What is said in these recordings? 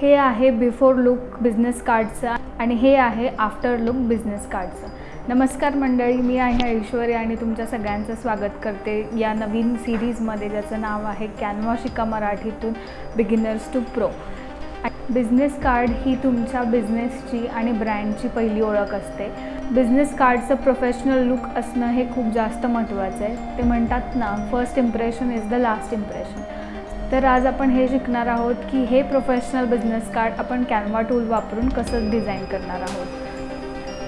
हे आहे before look business कार्डचं आणि हे आहे आफ्टर लुक बिझनेस कार्डचं नमस्कार मंडळी मी आहे ऐश्वर्या आणि तुमच्या सगळ्यांचं स्वागत करते. या नवीन सिरीजमध्ये ज्याचं नाव आहे कॅनवा शिका मराठीतून beginners to pro business card ही तुमच्या बिझनेसची आणि ब्रँडची पहिली ओळख असते. बिझनेस कार्डचं प्रोफेशनल लुक असणं हे खूप जास्त महत्त्वाचं आहे. ते म्हणतात ना first impression is the last impression तर आज आपण हे शिकणार आहोत की हे प्रोफेशनल बिझनेस कार्ड आपण कॅनवा टूल वापरून कसं डिझाईन करणार आहोत.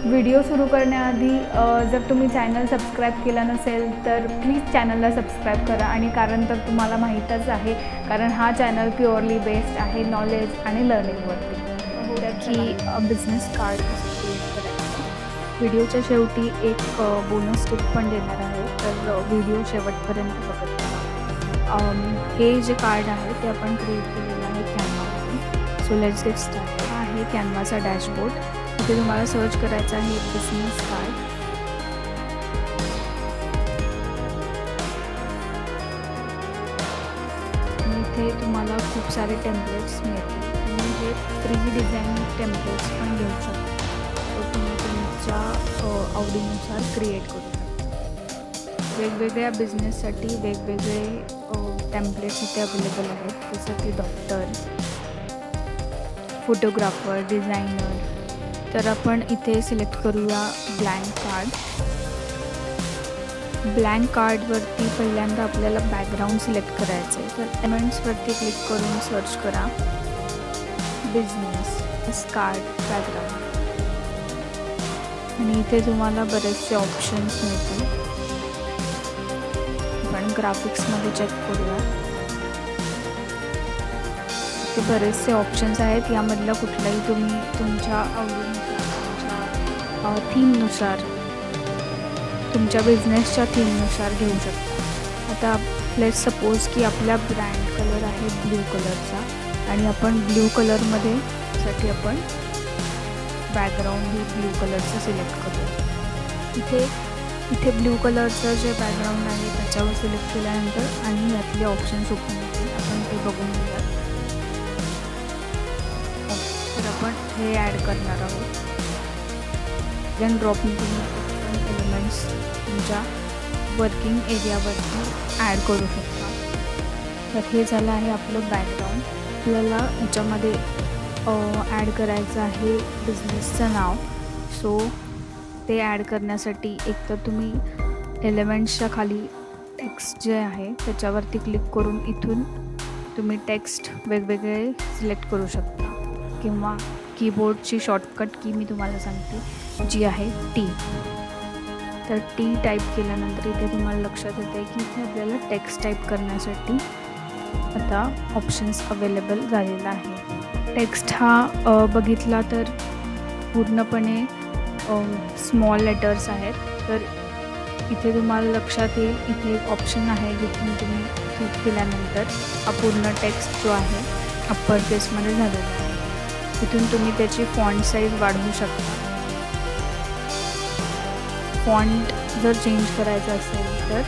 व्हिडिओ सुरू करण्याआधी जर तुम्ही चॅनल सबस्क्राईब केला नसेल तर प्लीज चॅनलला सबस्क्राईब करा आणि कारण तर तुम्हाला माहीतच आहे कारण हा चॅनल प्युअरली बेस्ड आहे नॉलेज आणि लर्निंगवरती की बिझनेस कार्ड व्हिडिओच्या शेवटी एक बोनस टिप पण देणार आहे. तर व्हिडिओ शेवटपर्यंत बघत हे जे कार्ड आहे ते आपण क्रिएट केलेलं आहे कॅनवावरून सो लेट्स गेट स्टार्ट हा आहे कॅनवाचा डॅशबोर्ड तिथे तुम्हाला सर्च करायचं आहे बिझनेस कार्ड इथे तुम्हाला खूप सारे टेम्पलेट्स मिळतील. तुम्ही हे प्री डिझाईन टेम्पलेट्स पण घेऊ शकता. तो तुम्ही तुमच्या आवडीनुसार क्रिएट करू शकता. वेगवेगळ्या बिझनेससाठी वेगवेगळे टेम्पलेट्स इथे अवेलेबल आहेत. जसं की डॉक्टर फोटोग्राफर डिझायनर तर आपण इथे सिलेक्ट करूया ब्लँक कार्ड ब्लँक कार्डवरती पहिल्यांदा आपल्याला बॅकग्राऊंड सिलेक्ट करायचं आहे तर एमेंट्सवरती क्लिक करून सर्च करा. बिझनेस कार्ड बॅकग्राऊंड आणि इथे तुम्हाला बरेचसे ऑप्शन्स मिळतील. आपण ग्राफिक्समध्ये चेक करूया. ते बरेचसे ऑप्शन्स आहेत. यामधलं कुठलाही तुम्ही तुमच्या आवडीनुसार तुमच्या थीमनुसार तुमच्या बिझनेसच्या थीमनुसार घेऊ शकता. आता लेट सपोज की आपला ब्रँड कलर आहे ब्ल्यू कलरचा आणि आपण ब्ल्यू कलरमध्ये साठी आपण बॅकग्राऊंड हे ब्ल्यू कलरचं सिलेक्ट करू इथे इथे ब्ल्यू कलरचं जे बॅकग्राऊंड आहे त्याच्यावर सिलेक्ट केल्यानंतर आणि यातले ऑप्शन्स ओपन होतील. आपण ते बघून घेऊया तर आपण हे ॲड करणार आहोत. देन ड्रॉपिंग तुम्ही एलिमेंट्स तुमच्या वर्किंग एरियावरती ॲड करू शकता. तर हे झालं आहे आपलं बॅकग्राऊंड आपल्याला याच्यामध्ये ॲड करायचं आहे बिझनेसचं नाव. सो ते ॲड करण्यासाठी एक तर तुम्ही एलिमेंट्सच्या खाली टेक्स्ट जे आहे त्याच्यावरती क्लिक करून इथून तुम्ही टेक्स्ट वेगवेगळे सिलेक्ट करू शकता. किंवा कीबोर्डची शॉर्टकट की मी तुम्हाला सांगते जी आहे टी तर टी टाईप केल्यानंतर इथे तुम्हाला लक्षात येते की इथे आपल्याला टेक्स्ट टाईप करण्यासाठी आता ऑप्शन्स अवेलेबल झालेला आहे. टेक्स्ट हा बघितला तर पूर्णपणे स्मॉल लेटर्स आहेत. तर इथे तुम्हाला लक्षात येईल इथे एक ऑप्शन आहे जिथून तुम्ही क्लिक केल्यानंतर हा पूर्ण टेक्स्ट जो आहे अप्पर केसमध्ये झालेला आहे. तिथून तुम्ही त्याची फॉन्ट साईज वाढवू शकता. फॉन्ट जर चेंज करायचं असेल तर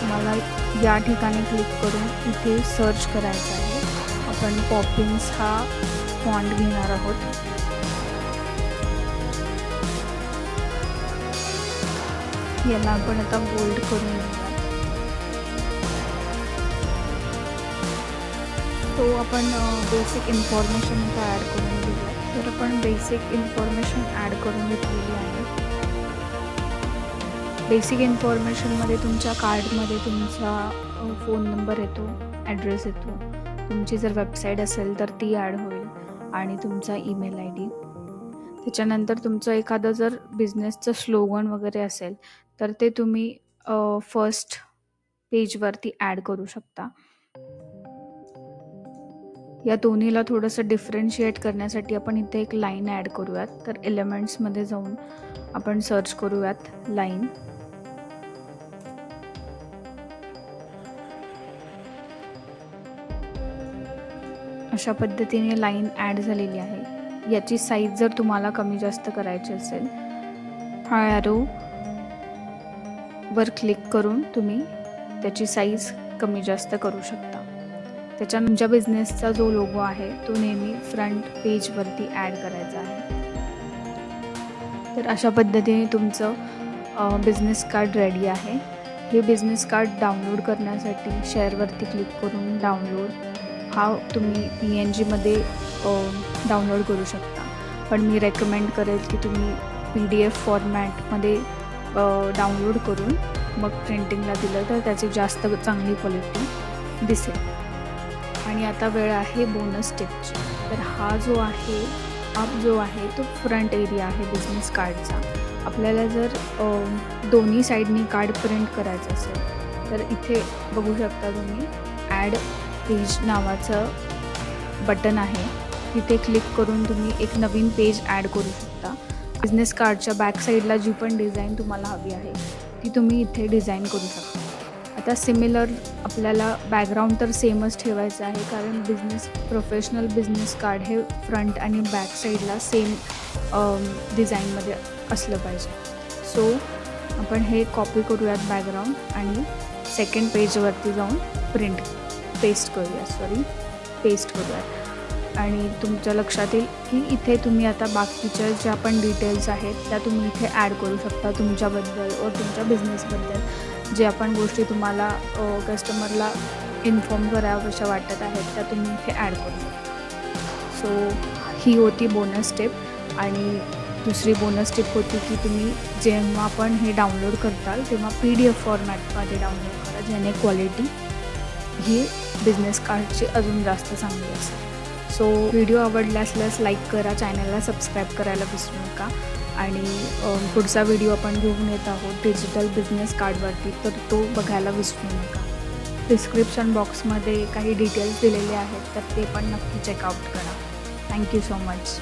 तुम्हाला या ठिकाणी क्लिक करून इथे सर्च करायचं आहे. आपण पॉपिन्स हा फॉन्ट घेणार आहोत. याला आपण आता बोल्ड करून घेऊया तो आपण बेसिक इन्फॉर्मेशन आता ॲड करून घेऊया. तर आपण बेसिक इन्फॉर्मेशन ॲड करून घेतलेली आहे. बेसिक इन्फॉर्मेशनमध्ये तुमच्या कार्डमध्ये तुमचा फोन नंबर येतो ॲड्रेस येतो. तुमची जर वेबसाईट असेल तर ती ॲड होईल आणि तुमचा ईमेल आय डी त्याच्यानंतर तुमचं एखादं जर बिझनेसचं स्लोगन वगैरे असेल तर ते तुम्ही फर्स्ट पेजवरती ॲड करू शकता. या दोन्हीला थोडंसं डिफरन्शिएट करण्यासाठी आपण इथे एक लाईन ॲड करूयात. तर एलिमेंट्समध्ये जाऊन आपण सर्च करूयात लाईन अशा पद्धतीने लाईन ॲड झालेली आहे. याची साईज जर तुम्हाला कमी जास्त करायची असेल हा ॲरो वर क्लिक करून तुम्ही त्याची साईज कमी जास्त करू शकता. त्याच्या तुमच्या बिझनेसचा जो लोगो आहे तो नेहमी फ्रंट पेजवरती ॲड करायचा आहे. तर अशा पद्धतीने तुमचं बिझनेस कार्ड रेडी आहे. हे बिझनेस कार्ड डाउनलोड करण्यासाठी शेअरवरती क्लिक करून डाउनलोड हा तुम्ही पी एन जीमध्ये डाउनलोड करू शकता. पण मी रेकमेंड करेल की तुम्ही पी डी एफ फॉर्मॅटमध्ये डाउनलोड करून मग प्रिंटिंगला दिलं तर त्याची जास्त चांगली क्वालिटी दिसेल. आणि आता वेळ आहे बोनस टिपची तर हा जो आहे आप जो आहे तो फ्रंट एरिया आहे बिझनेस कार्डचा आपल्याला जर दोन्ही साईडनी कार्ड प्रिंट करायचं असेल तर इथे बघू शकता तुम्ही ॲड पेज नावाचं बटन आहे. तिथे क्लिक करून तुम्ही एक नवीन पेज ॲड करू शकता. बिझनेस कार्डच्या बॅक साईडला जी पण डिझाईन तुम्हाला हवी आहे ती तुम्ही इथे डिझाईन करू शकता. आता सिमिलर आपल्याला बॅकग्राऊंड तर सेमच ठेवायचं आहे कारण बिझनेस प्रोफेशनल बिझनेस कार्ड हे फ्रंट आणि बॅक साईडला सेम डिझाईनमध्ये असलं पाहिजे. सो आपण हे कॉपी करूयात बॅकग्राऊंड आणि सेकंड पेजवरती जाऊन प्रिंट पेस्ट करूया सॉरी पेस्ट करूयात. आणि तुमच्या लक्षात येईल की इथे तुम्ही आता बाकीच्या ज्या पण डिटेल्स आहेत त्या तुम्ही इथे ॲड करू शकता तुमच्याबद्दल व तुमच्या बिझनेसबद्दल जे आपण गोष्टी तुम्हाला कस्टमरला इन्फॉर्म कराव्याशा वाटत आहेत त्या तुम्ही इथे ॲड करू शकता. सो ही होती बोनस स्टेप आणि दुसरी बोनस टिप होती की तुम्ही जेव्हा पण हे डाउनलोड करताल तेव्हा पी डी एफ फॉर्मॅटमध्ये डाउनलोड करा ज्याने क्वालिटी ही बिझनेस कार्डची अजून जास्त चांगली असेल. सो व्हिडिओ आवडला असल्यास लाईक करा चॅनलला सबस्क्राईब करायला विसरू नका. आणि पुढचा व्हिडिओ आपण घेऊन येत आहोत डिजिटल बिझनेस कार्डवरती तर तो बघायला विसरू नका. डिस्क्रिप्शन बॉक्समध्ये काही डिटेल्स दिलेले आहेत तर ते पण नक्की चेकआउट करा. Thank you so much.